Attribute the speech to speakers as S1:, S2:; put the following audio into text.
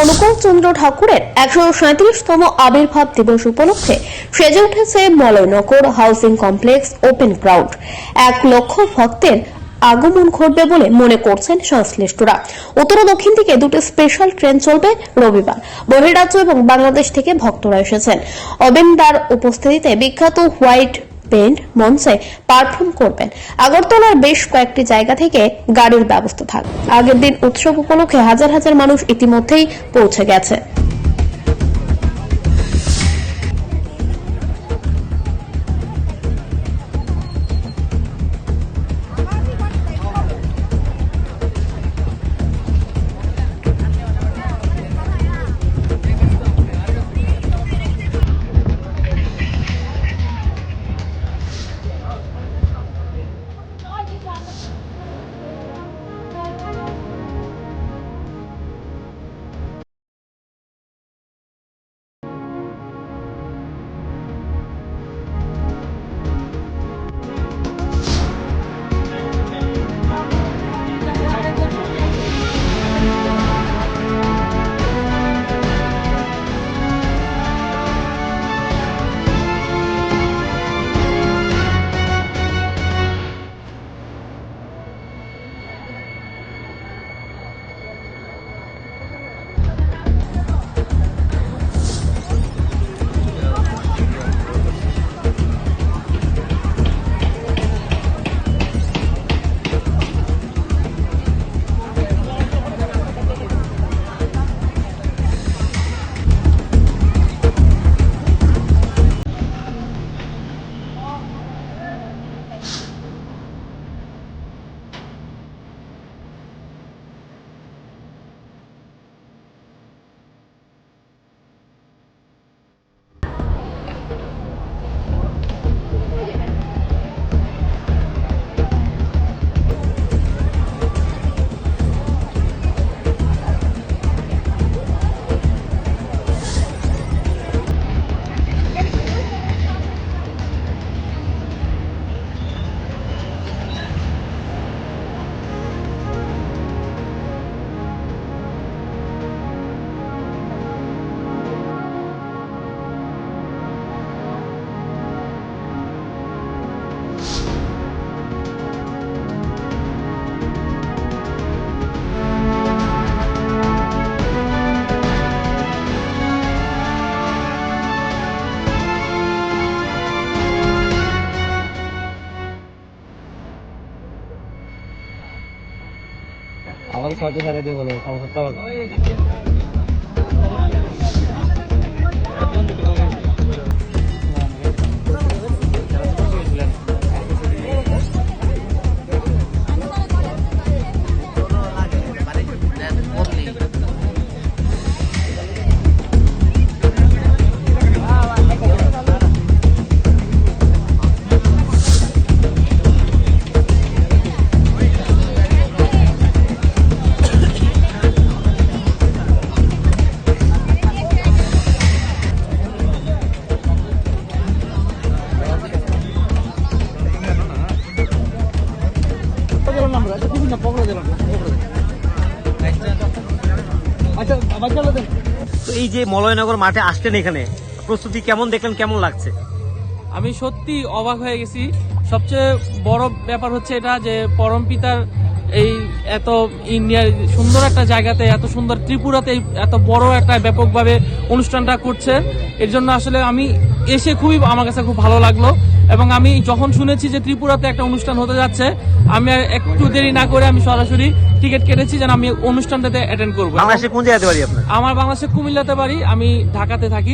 S1: অনুকূল চন্দ্র ঠাকুরের একশো সাঁত্রিশতম আবির্ভাব দিবস উপলক্ষে সেজে উঠেছে Malaynagar housing complex open ground. এক লক্ষ ভক্তের আগমন ঘটবে বলে মনে করছেন সংশ্লিষ্টরা। উত্তর ও দক্ষিণ থেকে দুটি স্পেশাল ট্রেন চলবে রবিবার। বহিরাজ্য এবং বাংলাদেশ থেকে ভক্তরা এসেছেন। অবেন্দার উপস্থিতিতে বিখ্যাত হোয়াইট পেন্ট মঞ্চে পারফর্ম করবেন। আগরতলার বেশ কয়েকটি জায়গা থেকে গাড়ির ব্যবস্থা থাকবে আগের দিন উৎসব উপলক্ষে হাজার হাজার মানুষ ইতিমধ্যেই পৌঁছে গেছে।
S2: আমাকে ছয়টা সাড়ে দিয়ে বলে সমস্যা
S3: তো এই যে মলয়নগর মাঠে আসলেন এখানে, প্রস্তুতি কেমন দেখলেন, কেমন লাগছে?
S4: আমি সত্যি অবাক হয়ে গেছি। সবচেয়ে বড় ব্যাপার হচ্ছে এটা যে পরম পিতার এই এত ইন্ডিয়ার সুন্দর একটা জায়গাতে, এত সুন্দর ত্রিপুরাতে এত বড় একটা ব্যাপকভাবে অনুষ্ঠানটা করছে। এর জন্য আসলে আমি এসে খুবই, আমার কাছে খুব ভালো লাগল। এবং আমি যখন শুনেছি যে ত্রিপুরাতে একটা অনুষ্ঠান হতে যাচ্ছে আমি আর একটু দেরি না করে আমি সরাসরি টিকিট কেটেছি যেন আমি অনুষ্ঠানটাতে অ্যাটেন্ড করব।
S3: বাংলাদেশে কোন জায়গাতে বাড়ি আপনার?
S4: আমার বাংলাদেশে কুমিল্লাতে পারি আমি ঢাকাতে থাকি।